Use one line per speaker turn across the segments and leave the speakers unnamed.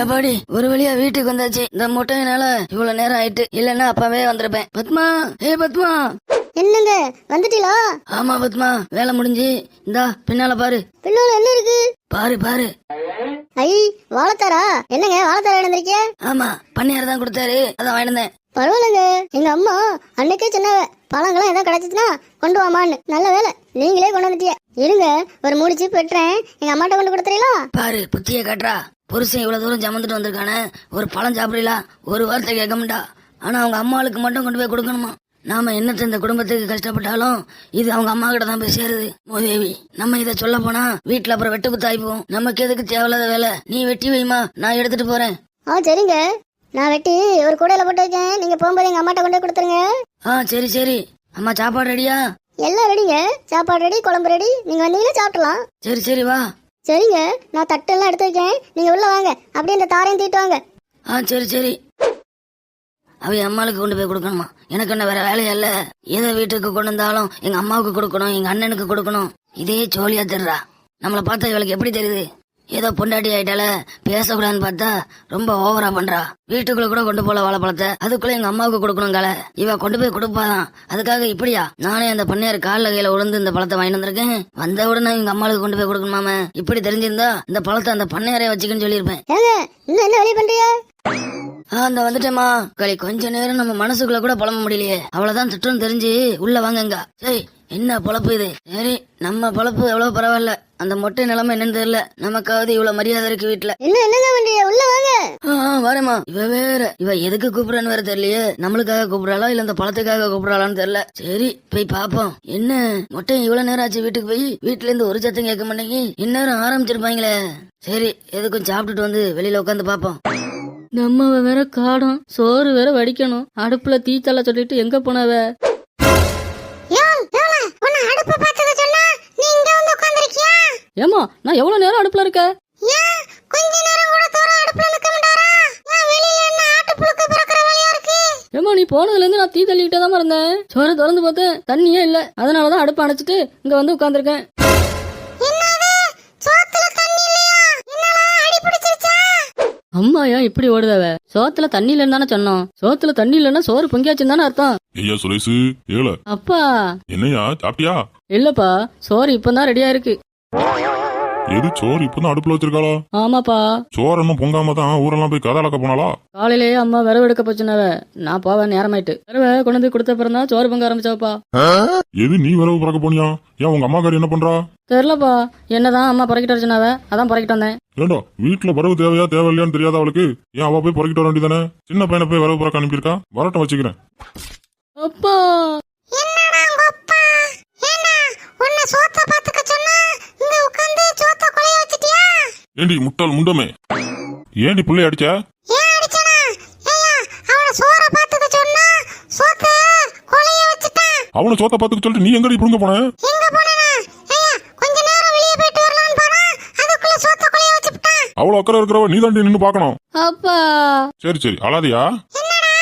எப்பாடி ஒரு வழியா வீட்டுக்கு வந்தாச்சு. இந்த முட்டையினால இவ்வளவு நேரம் ஆயிட்டு இல்லன்னா அப்பவே வந்திருப்பேன். பத்மா ஏ பத்மா.
என்னங்க வந்துட்டீங்களா?
ஆமா பத்மா வேலை முடிஞ்சு இந்தா பின்னால பாரு.
பின்னால என்ன இருக்கு?
பாரு பாரு.
ஐ வாழைத்தாரா? என்னங்க வாழைத்தாரா எழுந்திருக்கிய
ஆமா பண்ணியார் தான் கொடுத்தாரு அதான் வாங்கினேன்
பரவாயில்லைங்க எங்க அம்மா அன்னைக்கே சொன்னாவ பழங்கள்லாம் எதாவது கிடைச்சிச்சுன்னா கொண்டு வாமான்னு. நல்ல வேலை நீங்களே கொண்டு வந்துட்டிய. இருங்க ஒரு மூணு சீப் வெட்டுறேன். எங்க அம்மாட்ட கொண்டு கொடுத்துறீங்களா?
பாரு புத்திய காட்டுறா. புருஷன் இவ்வளவு தூரம் சமந்துட்டு வந்திருக்கானே ஒரு பழம் சாப்பிடலா? ஒரு வார்த்தை கேட்க மாட்டா ஆனா அவங்க அம்மாளுக்கு மட்டும் கொண்டு போய் கொடுக்கணுமா? நாம என்னத்த இந்த குடும்பத்துக்கு கஷ்டப்பட்டாலும் இது அவங்க அம்மா கிட்ட தான் போய் சேருது மோதேவி நம்ம இத சொல்ல போனா வீட்டுல அப்புறம் வெட்டு குத்தாய்ப்போம் நமக்கு எதுக்கு தேவையில்லாத வேலை? நீ வெட்டி வைமா நான் எடுத்துட்டு போறேன்.
ஆ சரிங்க. நான் வெட்டி ஒரு கூடையில போட்டு வைக்கேன். நீங்க போகும்போது எங்க அம்மாட்ட கொண்டு கொடுத்துருங்க.
ஆ சரி சரி. அம்மா சாப்பாடு ரெடியா
எல்லாம் ரெடிங்க சாப்பாடு ரெடி குழம்பு ரெடி நீங்க வந்தீங்கன்னா சாப்பிடலாம்
சரி சரி வா.
சரிங்க நான் தட்டெல்லாம் எடுத்து வைக்கேன் நீங்க உள்ள வாங்க. அப்படியே இந்த தாரையும் தீட்டு வாங்க.
ஆ சரி சரி. அவ அம்மாளுக்கு கொண்டு போய் கொடுக்கணுமா? எனக்கு என்ன வேற வேலையா இல்ல. எதை வீட்டுக்கு கொண்டு வந்தாலும் எங்க அம்மாவுக்கு கொடுக்கணும் எங்க அண்ணனுக்கு கொடுக்கணும். இதே ஜோலியா தர்றா நம்மளை பார்த்தா இவளுக்கு எப்படி தெரியுது? ஏதோ பொண்டாட்டி ஆயிட்டால பேசக்கூடாதுன்னு பார்த்தா ரொம்ப ஓவரா பண்றா. வீட்டுக்குள்ள கூட கொண்டு போல வாழைப்பழத்தை. அதுக்குள்ள எங்க அம்மாவுக்கு கொடுக்கணுங்கால இவ கொண்டு போய் கொடுப்பாதான். அதுக்காக இப்படியா? நானே அந்த பண்ணையார் கால்ல கையில விழுந்து இந்த பழத்தை வாங்கிட்டு வந்திருக்கேன். வந்த உடனே எங்க அம்மாளுக்கு கொண்டு போய் கொடுக்கணுமாம இப்படி தெரிஞ்சிருந்தா இந்த பழத்தை அந்த பண்ணையாரே வச்சுக்கன்னு சொல்லியிருப்பேன்.
என்ன
இந்த வந்துட்டேமா களி கொஞ்ச நேரம் நம்ம மனசுக்குள்ள கூட புலம்ப முடியலையே. அவ்வளவுதான் திட்டம் தெரிஞ்சு உள்ள வாங்கங்க சரி என்ன பொழப்பு இது? சரி நம்ம பொழப்பு எவ்வளவு பரவாயில்ல. அந்த மொட்டை நிலைமை என்னன்னு தெரியல. நமக்காவது இவ்வளவு மரியாதை இருக்கு வீட்டுல.
இன்னும் என்னங்க பண்றீங்க? உள்ள வாங்க.
வரேம்மா. இவ வேற. இவ எதுக்கு கூப்பிடுறான்னு வேற தெரியலையே. நம்மளுக்காக கூப்பிடுறாளா இல்ல இந்த பழத்துக்காக கூப்பிடுறாளான்னு தெரியல. சரி போய் பாப்போம். என்ன? மொட்டை இவ்வளவு நேரம் ஆச்சு வீட்டுக்கு போய்? வீட்டுல இருந்து ஒரு சத்தம் கேட்க மாட்டேங்கி இந்நேரம் ஆரம்பிச்சிருப்பாங்களே. சரி எதுக்கும் சாப்பிட்டுட்டு வந்து வெளியில உட்காந்து பாப்போம். நம்ம வேற காடும். சோறு வேற வடிக்கணும். அடுப்புல தீத்தல சொல்லிட்டு எங்க போனவ? ஏமா நான் எவ்வளவு நேரம் அடுப்புல இருக்க?
கொஞ்ச நேரம் கூட தூரம் அடுப்புல நிக்க மாட்டாரா? ஏன் வெளியில என்ன ஆட்டு புழுக்க பறக்கிற வேலையா இருக்கு?
ஏமா நீ போனதுல இருந்து நான் தீ தள்ளிக்கிட்டே தான் இருந்தேன். சோறு திறந்து பார்த்தேன் தண்ணியே இல்ல. அதனாலதான் அடுப்பு அணைச்சிட்டு இங்க வந்து உட்கார்ந்திருக்கேன்.
என்னது? சோத்துல தண்ணி இல்லையா? என்னலாம் அடி பிடிச்சிருச்சா?
அம்மா ஏன் இப்படி ஓடுதவ? சோத்துல தண்ணி இல்லைன்னு தானே சொன்னோம். சோத்துல தண்ணி இல்லைன்னா சோறு பொங்கியாச்சுன்னு தானே அர்த்தம்.
ஐயா சுரேஷு ஏல
அப்பா.
என்னையா சாப்பிட்டியா?
இல்லப்பா சோறு இப்பதான் ரெடியா இருக்கு
எது சோறு இப்பதான் அடுப்புல வச்சிருக்காளா?
ஆமாப்பா.
சோறு இன்னும் பொங்காம தான் ஊரெல்லாம் போய் கதை அளக்க போனாளா?
காலையிலேயே அம்மா விரவு எடுக்க போச்சுனவ நான் போவேன் நேரமாயிட்டு. விரவை கொண்டு வந்து கொடுத்த பிறந்தா சோறு பொங்க ஆரம்பிச்சாப்பா
எது நீ வரவு பிறக்க போனியா? ஏன் உங்க அம்மாக்காரி என்ன பண்றா?
தெரிலப்பா என்னதான் அம்மா புறக்கிட்டு வச்சுனாவ அதான் புறக்கிட்டு வந்தேன்.
ஏண்டா வீட்டுல வரவு தேவையா தேவையில்லையான்னு தெரியாத அவளுக்கு? ஏன் அவ போய் பொறுக்கிட்டு வர வேண்டியதானே சின்ன பையனை போய் வரவு பிறக்க அனுப்பியிருக்கா? வரட்டும் வச்சுக்கிறேன்.
அப்பா
என்னடா உங்க அப்பா ஏன்னா உன்னை சோத்த பாத்துக்க சொன்னா இங்க உட்கார்ந்து சோத்த கொலைய வச்சிட்டியா
ஏண்டி முட்டாள் முண்டமே? ஏண்டி புள்ளை அடிச்ச?
ஏன் அடிச்சனா? ஏய்யா அவன சோற பாத்துக்க சொன்னா சோத்த கொலைய வச்சிட்டான்.
அவனை சோத்த பாத்துக்க சொல்லிட்டு நீ எங்கடி புடுங்க போன?
எங்க போனனா? ஏய்யா கொஞ்ச நேரம் வெளிய போயிட்டு வரலாம்னு போனா அதுக்குள்ள சோத்த கொலைய வச்சிட்டான்.
அவ்வளவு அக்கறை இருக்கிறவ நீ தாண்டி நின்னு பாக்கணும்
அப்பா.
சரி சரி அழாதியா?
என்னடா?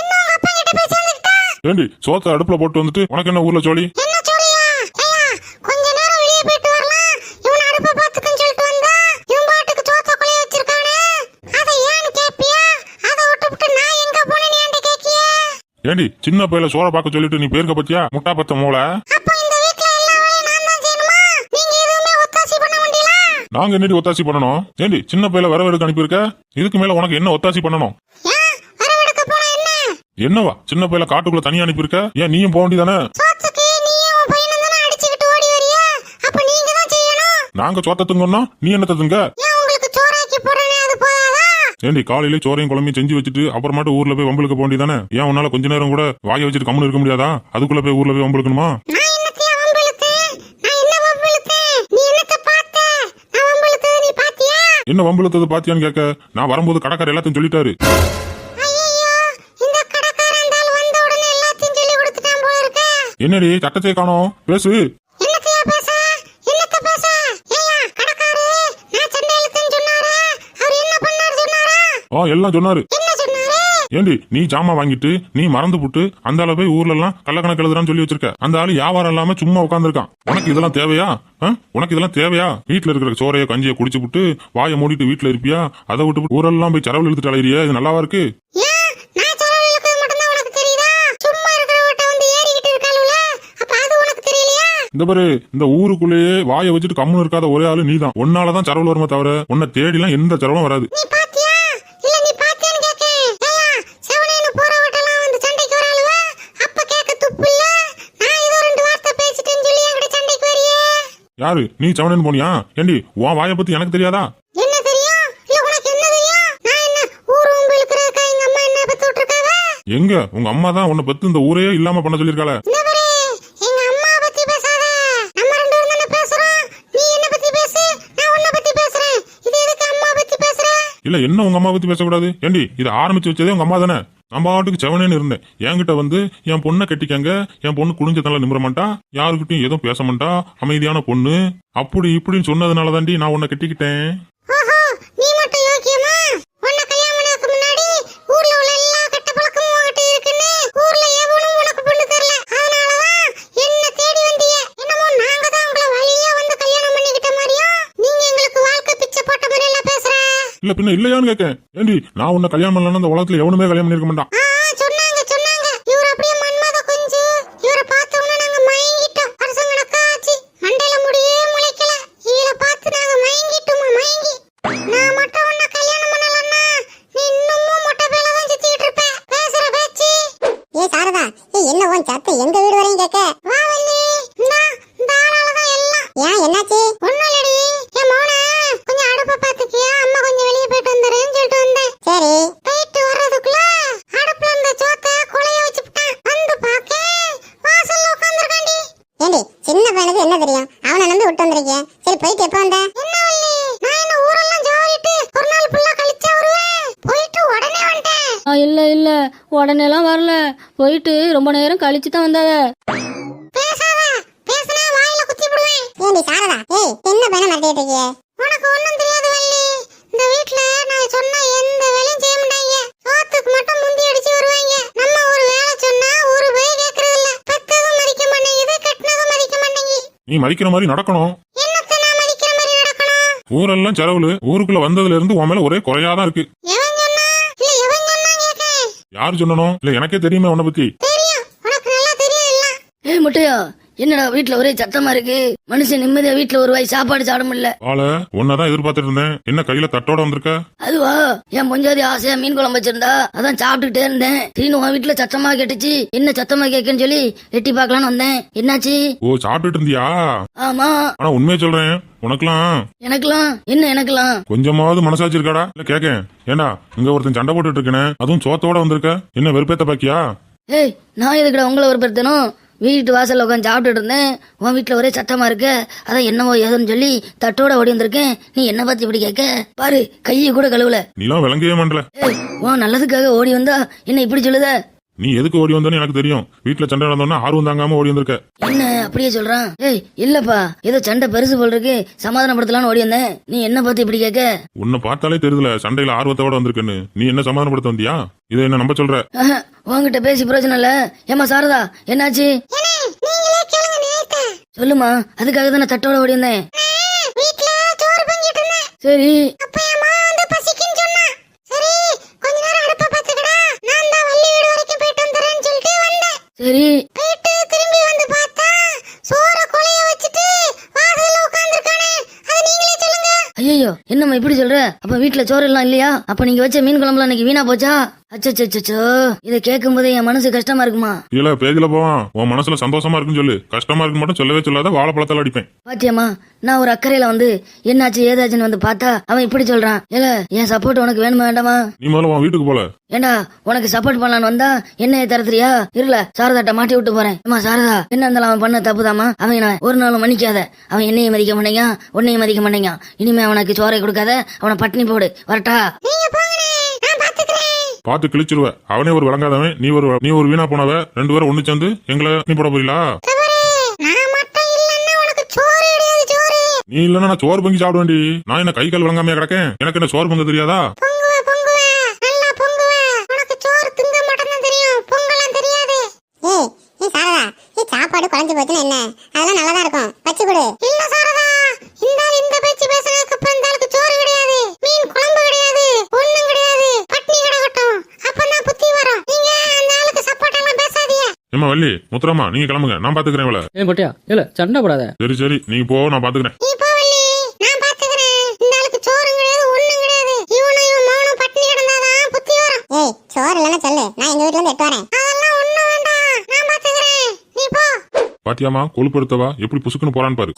இன்னும் அப்பா கிட்ட போய் சேர்ந்துக்கிட்டா?
ஏண்டி சோத்த அடுப்புல போட்டு வந்துட்டு உனக்கு என்ன ஊர்ல சோழி
என்ன சொல்லியா ஏய்யா கொஞ்ச நேரம் வெளிய போயிட்டு வரலாம் இவன் அடுப்ப பாத்துக்கன்னு சொல்லிட்டு வந்தா இவன் பாட்டுக்கு சோத்த கொலைய வச்சிருக்கானே அத ஏன்னு கேப்பியா அத விட்டுவிட்டு நான் எங்க போனேன்னு ஏன்டா கேக்கியே
ஏண்டி சின்ன பையல சோற பார்க்க சொல்லிட்டு நீ பேருக்க பத்தியா? முட்டா பத்த மூளை.
நீங்க எதுவுமே ஒத்தாசி
என்னடி பண்ணணும்? ஏண்டி சின்ன பையல வரவு எடுக்க அனுப்பியிருக்க? இதுக்கு மேல உனக்கு என்ன ஒத்தாசி பண்ணணும்?
என்ன?
என்னவா? சின்ன பையல காட்டுக்குள்ள தனியா அனுப்பியிருக்க? ஏன் நீயும் போக வேண்டியதானே?
நீங்க
சோத்த திங்கோம்னா நீ என்ன திங்க ஏண்டி காலையில சோறையும் குழம்பையும் செஞ்சு வச்சுட்டு அப்புறமாட்டு ஊர்ல போய் வம்பளுக்கு போக வேண்டியதானே? ஏன் உன்னால கொஞ்ச நேரம் கூட வாயை வச்சுட்டு கம்முன்னு இருக்க முடியாதா? அதுக்குள்ள போய் ஊர்ல போய் வம்பளுக்கணுமா
என்ன
வம்பளுத்தது பாத்தியான்னு கேட்க நான் வரும்போது கடைக்காரர் எல்லாத்தையும் சொல்லிட்டாரு. என்னடி சட்டத்தை காணோம்? பேசு
என்னத்தையா பேச என்னத்த பேச ஏயா கடைக்காரு நான் சண்டை இழுத்தேன்னு சொன்னாரு அவர் என்ன பண்ணாரு சொன்னாரா
ஆ எல்லாம் சொன்னாரு.
என்ன சொன்னாரு
ஏண்டி நீ ஜாமான் வாங்கிட்டு நீ மறந்து புட்டு அந்த ஆளை போய் ஊர்ல எல்லாம் கள்ளக்கணக்கு எழுதுறான்னு சொல்லி வச்சிருக்க. அந்த ஆளு வியாபாரம் இல்லாம சும்மா உட்காந்துருக்கான் உனக்கு இதெல்லாம் தேவையா? உனக்கு இதெல்லாம் தேவையா? வீட்டுல இருக்கிற சோறைய கஞ்சியை குடிச்சு புட்டு வாயை மூடிட்டு வீட்டுல இருப்பியா? அதை விட்டு ஊரெல்லாம் போய் சரவில் இழுத்துட்டு அலையிறியா இது நல்லாவா இருக்கு?
செலவு
இந்த பாரு இந்த ஊருக்குள்ளேயே வாயை வச்சுட்டு கம்முன்னு இருக்காத ஒரே ஆளு நீதான். உன்னாலதான் சரவில் வருமே தவிர உன்னை தேடிலாம் எந்த சரவலும் வராது
நீ பாத்தியா இல்ல நீ பாத்தியான்னு கேக்கேன் ஏயா செவனேன்னு போறவட்டெல்லாம் வந்து சண்டைக்கு வராளுவ அப்ப கேட்க துப்பு இல்ல நான் ஏதோ ரெண்டு வார்த்தை பேசிட்டேன்னு சொல்லி என்கிட்ட சண்டைக்கு வரியே
யாரு? நீ செவனேன்னு போனியா? ஏண்டி உன் வாயை பத்தி எனக்கு தெரியாதா?
என்ன தெரியும்? இல்ல உனக்கு என்ன தெரியும்? நான் என்ன ஊர் உங்க இழுக்கிறதுக்கா எங்க அம்மா என்ன பத்தி விட்டுருக்காவ
எங்க? உங்க அம்மா தான் உன்னை பத்து இந்த ஊரையே இல்லாம பண்ண சொல்லிருக்காள
இந்த பாரு எங்க அம்மா பத்தி பேசாத நம்ம ரெண்டு பேரும் தானே பேசுறோம் நீ என்ன பத்தி பேசு நான் உன்னை பத்தி பேசுறேன் இது எதுக்கு அம்மா பத்தி பேசுற
இல்ல என்ன உங்க அம்மா பத்தி பேசக்கூடாது? ஏண்டி இதை ஆரம்பிச்சு வச்சதே உங்க அம்மா தானே? நம்ம பாட்டுக்கு செவனேன்னு இருந்தேன். என்கிட்ட வந்து என் பொண்ணை கட்டிக்கங்க. என் பொண்ணு குடிஞ்சதால நிமிர மாட்டா. யாருக்கிட்டையும் எதுவும் பேச மாட்டா. அமைதியான பொண்ணு. அப்படி இப்படின்னு சொன்னதுனால தாண்டி நான் உன்னை கட்டிக்கிட்டேன்
ஓஹோ நீ மட்டும் யோக்கியமா உன்னை கல்யாணம் பண்ணதுக்கு முன்னாடி ஊர்ல உள்ள எல்லா கெட்ட பழக்கமும் உன்கிட்ட இருக்குன்னு ஊர்ல எவனும் உனக்கு பொண்ணு தரல அதனாலதான் என்ன தேடி வந்தீங்க என்னமோ நாங்க தான் உங்களை வழியா வந்து கல்யாணம் பண்ணிக்கிட்ட மாதிரியும் நீங்க எங்களுக்கு வாழ்க்கை பிச்சை போட்ட மாதிரி எல்லாம் பேசுற
இல்ல பின்ன இல்லையான்னு கேட்கேன் ஏண்டி நான் உன்னை கல்யாணம் பண்ணலன்னா அந்த உலகத்துல எவனுமே கல்யாணம் பண்ணிருக்க மாட்டான்
ஆ சொன்னாங்க சொன்னாங்க இவர் அப்படியே மன்மத குஞ்சு இவரை பார்த்த உடனே நாங்க மயங்கிட்டோம் வருஷம் கணக்கா ஆச்சு மண்டையில முடியே முளைக்கல இவரை பார்த்து நாங்க மயங்கிட்டோமா மயங்கி நான் மட்டும் உன்னை கல்யாணம் பண்ணலன்னா நீ இன்னமும் மொட்டை பேல தான் சுத்திக்கிட்டு இருப்ப பேசுற பேச்சு
ஏ சாரதா ஏ என்ன உன் சத்து எங்க வீடு வரையும் கேட்க
வா வள்ளி இந்தா இந்த ஆளால தான் எல்லாம்
ஏன் என்னாச்சு
ஒண்ணும் இல்லடி என் மௌன கொஞ்சம் அடுப்ப பாத்துக்கியா அம்மா கொஞ்சம் வெளியே போயிட்டு வந்துடுறேன்னு சொல்லிட்டு வந்தேன்
சரி
போயிட்டு வர்றதுக்குள்ள அடுப்புல இருந்த சோத்த குழைய வச்சுட்டான் வந்து பாக்க வாசல்ல உட்கார்ந்திருக்காண்டி
ஏண்டி சின்ன பையனுக்கு என்ன தெரியும் அவனை நம்பி விட்டு வந்திருக்கேன் சரி போயிட்டு எப்போ வந்த
என்ன வள்ளி நான் என்ன ஊரெல்லாம் ஜாலிட்டு ஒரு நாள் ஃபுல்லா கழிச்சா வருவேன் போயிட்டு உடனே வந்துட்டேன்
ஆ இல்ல இல்ல உடனேலாம் வரல. போயிட்டு ரொம்ப நேரம் கழிச்சு தான் வந்தாவ.
பேசாத. பேசினா வாயில குத்தி விடுவேன்.
ஏண்டி சாரதா? ஏய் சின்ன பையனை மிரட்டிட்டு இருக்கியே?
உனக்கு ஒண்ணும் தெரியாது வள்ளி. இந்த வீட்ல நான் சொன்ன எந்த வேலையும் செய்ய மாட்டாங்க சோத்துக்கு மட்டும் முந்தி அடிச்சு வருவாங்க நம்ம ஒரு வேலை சொன்னா ஒரு பேய் கேக்குறது இல்ல பெத்ததும் மதிக்க மாட்டேங்குது கட்டினதும் மதிக்க மாட்டேங்குது
நீ மதிக்கிற மாதிரி நடக்கணும்.
என்னத்த நான் மதிக்கிற மாதிரி நடக்கணும்?
ஊரெல்லாம் செலவுல. ஊருக்குள்ள வந்ததுல இருந்து உன் மேல ஒரே குறையாதான் இருக்கு
எவன் சொன்னா இல்ல எவன் சொன்னா கேட்டேன்
யாரு சொல்லணும்? இல்ல எனக்கே தெரியுமே உன்னை பத்தி
தெரியும். உனக்கு நல்லா தெரியும் இல்ல
ஏய் முட்டையா என்னடா வீட்ல ஒரே சத்தமா இருக்கு? மனுஷன் நிம்மதியா வீட்ல ஒரு வாய் சாப்பாடு சாப்பிட முடியல.
ஆள உன்னதான் எதிர்பார்த்துட்டு இருந்தேன். என்ன கையில தட்டோட வந்திருக்க?
அதுவா? என் பொஞ்சாதி ஆசையா மீன் குழம்பு வச்சிருந்தா? அதான் சாப்பிட்டுட்டே இருந்தேன். திடீர்னு உன் வீட்டுல சத்தமா கேட்டுச்சு. என்ன சத்தமா கேக்குன்னு சொல்லி எட்டி பார்க்கலான்னு வந்தேன். என்னாச்சு?
ஓ சாப்பிட்டுட்டு இருந்தியா?
ஆமா.
ஆனா உண்மையை சொல்றேன். உனக்கெல்லாம்?
எனக்கெல்லாம்? என்ன எனக்கெல்லாம்?
கொஞ்சமாவது மனசாச்சு இருக்காடா? இல்ல கேக்கேன். ஏண்டா இங்க ஒருத்தன் சண்டை போட்டுட்டு இருக்கேனே. அதுவும் சோத்தோட வந்திருக்க? என்ன வெறுப்பேத்த பாக்கியா?
ஏய் நான் எதுக்குடா உங்களை ஒரு பெருத்தனும் வீட்டு வாசல்ல உட்காந்து சாப்பிட்டுட்டு இருந்தேன். உன் வீட்டுல ஒரே சத்தமா இருக்கு. அதான் என்னவோ ஏதோன்னு சொல்லி தட்டோட ஓடி வந்திருக்கேன். நீ என்ன பார்த்து இப்படி கேட்க? பாரு கையை கூட கழுவல.
நீலாம் விளங்கவே மாட்டல.
உன் நல்லதுக்காக ஓடி வந்தா என்ன இப்படி சொல்லுத?
நீ எதுக்கு ஓடி வந்தோன்னு எனக்கு தெரியும். வீட்டுல சண்டை நடந்தோன்னா ஆர்வம் தாங்காம ஓடி வந்திருக்க.
என்ன அப்படியே சொல்றான்? ஏய் இல்லப்பா ஏதோ சண்டை பெருசு போல் இருக்கு. சமாதானப்படுத்தலாம்னு ஓடி வந்தேன். நீ என்ன பார்த்து இப்படி கேட்க?
உன்னை பார்த்தாலே தெரியுதுல சண்டையில ஆர்வத்தோட வந்திருக்குன்னு. நீ என்ன சமாதானப்படுத்த வந்தியா? இதை என்ன நம்ப சொல்ற?
ஆஹா, உன்கிட்ட பேசி பிரயோஜனம் இல்ல. ஏமா சாரதா என்னாச்சு? சொல்லுமா அதுக்காக தான் நான் தட்டோட ஓடி வந்தேன். சரி.
அப்ப என் மாமா வந்து பசிக்குன்னு சொன்னா சரி கொஞ்ச நேரம் அடுப்ப பாத்துக்கடா நான் தான் வள்ளி வீடு வரைக்கும் போயிட்டு வந்துடுறேன்னு சொல்லிட்டு வந்தேன்
சரி.
போயிட்டு திரும்பி வந்து பார்த்தா சோற குழைய வச்சுட்டு வாசல்ல உட்கார்ந்திருக்கானே. அது நீங்களே சொல்லுங்க.
ஐயோ என்னம்மா இப்படி சொல்ற? அப்ப வீட்டுல சோறு எல்லாம் இல்லையா? அப்ப நீங்க வச்ச மீன் குழம்புலாம் இன்னைக்கு வீணா போச்சா? அச்சச்சோ இதை கேட்கும் போதே என் மனசு கஷ்டமா இருக்குமா?
இல்ல பேஜில போவான் உன் மனசுல சந்தோஷமா இருக்குன்னு சொல்லு. கஷ்டமா இருக்கு மட்டும் சொல்லவே சொல்லாத வாழைப்பழத்தால அடிப்பேன்.
பாத்தியம்மா நான் ஒரு அக்கறையில வந்து என்னாச்சு ஏதாச்சுன்னு வந்து பார்த்தா அவன் இப்படி சொல்றான். ஏல என் சப்போர்ட் உனக்கு வேணுமா வேண்டாமா?
நீ முதல்ல உன் வீட்டுக்கு போல.
ஏண்டா உனக்கு சப்போர்ட் பண்ணலான்னு வந்தா என்னைய தரத்துறியா? இருல சாரதாட்ட மாட்டி விட்டு போறேன். அம்மா சாரதா என்ன இருந்தாலும் அவன் பண்ண தப்புதாம்மா? அவன் ஒரு நாளும் மன்னிக்காத. அவன் என்னையும் மதிக்க மாட்டேங்க உன்னையும் மதிக்க மாட்டேங்க இனிமே அவனுக்கு சோறை கொடுக்காத அவனை பட்டினி போடு வரட்டா.
பார்த்து கிழிச்சிருவ. அவனே ஒரு விளங்காதவன் நீ ஒரு நீ ஒரு வீணா போனவ ரெண்டு பேரும் ஒண்ணு சேர்ந்து எங்களை நீ போட போறீங்களா நீ இல்லன்னா சோறு பொங்கி சாப்பிட வேண்டி நான் என்ன கை கால் விளங்காமையா கிடக்கேன்? எனக்கு என்ன சோறு பொங்க தெரியாதா?
சாப்பாடு குழஞ்சு போச்சுன்னா என்ன? அதெல்லாம் நல்லா தான் இருக்கும்.
ஏமா வள்ளி முத்துராமா நீங்க கிளம்புங்க. நான் பாத்துக்கிறேன் இவள.
ஏன் பொட்டியா? இல்ல சண்டை போடாத.
சரி சரி நீங்க போ நான் பாத்துக்கிறேன்.
நீ போவல்லி நான் பாத்துக்கிறேன். இந்த ஆளுக்கு சோறும் கிடையாது ஒண்ணும் கிடையாது. இவனும் இவன் மௌனம் பட்னி கிடந்தாதான் புத்தி வரும்.
ஏய் சோறு இல்லைன்னா சொல்லு. நான் எங்க வீட்ல இருந்து எட்டு வரேன்.
அதெல்லாம் ஒண்ணும் வேண்டாம். நான் பாத்துக்கிறேன். நீ போ.
பாத்தியாமா கொழுப்படுத்தவா? எப்படி புசுக்குன்னு போறான்னு பாரு.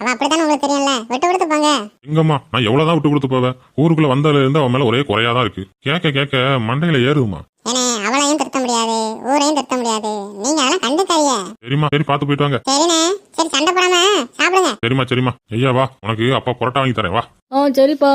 அவ அப்படித்தானே உங்களுக்கு தெரியும்ல. விட்டு கொடுத்து போங்க.
எங்கம்மா நான் எவ்வளவுதான் விட்டு கொடுத்து போவேன்? ஊருக்குள்ள வந்ததுல இருந்து அவன் மேல ஒரே குறையாதான் இருக்கு. கேட்க கேட்க மண்டையில ஏறுமா
ஏனே அவளையும் திருத்த முடியாது ஊரையும் திருத்த முடியாது. நீங்க அதெல்லாம் கண்டுக்காதீங்க.
சரிம்மா சரி பாத்து போயிட்டு வாங்க.
சரிண்ணே. சரி சண்டை போடாம சாப்பிடுங்க.
சரிம்மா சரிம்மா. ஐயா வா. உனக்கு அப்பா புரோட்டா வாங்கி தரேன் வா.
ஆ சரிப்பா.